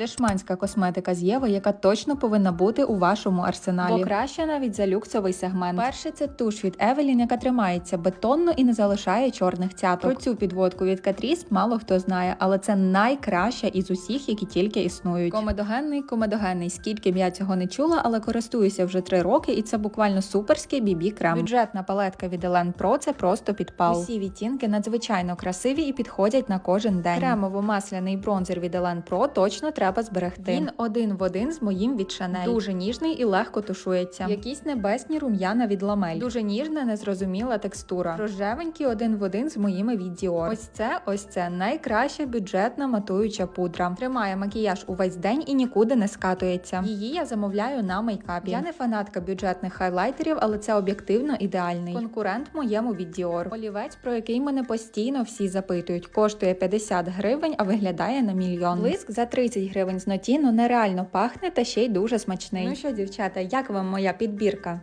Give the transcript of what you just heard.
Дешманська косметика з Єви, яка точно повинна бути у вашому арсеналі. Бо краще навіть за люксовий сегмент. Перше це туш від Евелін, яка тримається бетонно і не залишає чорних цяток. Про цю підводку від Catrice мало хто знає, але це найкраща із усіх, які тільки існують. Комедогенний, комедогенний. Скільки б я цього не чула, але користуюся вже три роки, і це буквально суперський бібі крем. Бюджетна палетка від Елен Pro це просто підпал. Усі відтінки надзвичайно красиві і підходять на кожен день. Кремово-масляний бронзер від Елен Pro точно треба зберегти. Він один в один з моїм від Chanel. Дуже ніжний і легко тушується. Якісь небесні рум'яна від ламель. Дуже ніжна, незрозуміла текстура. Рожевенький один в один з моїми від Dior. Ось це, ось це найкраща бюджетна матуюча пудра. Тримає макіяж увесь день і нікуди не скатується. Її я замовляю на мейкапі. Я не фанатка бюджетних хайлайтерів, але це об'єктивно ідеальний. Конкурент моєму від Dior. Олівець, про який мене постійно всі запитують, коштує 50 гривень, а виглядає на мільйон. Блиск за 30 гривень з Нотіно нереально пахне та ще й дуже смачний. Ну що, дівчата, як вам моя підбірка?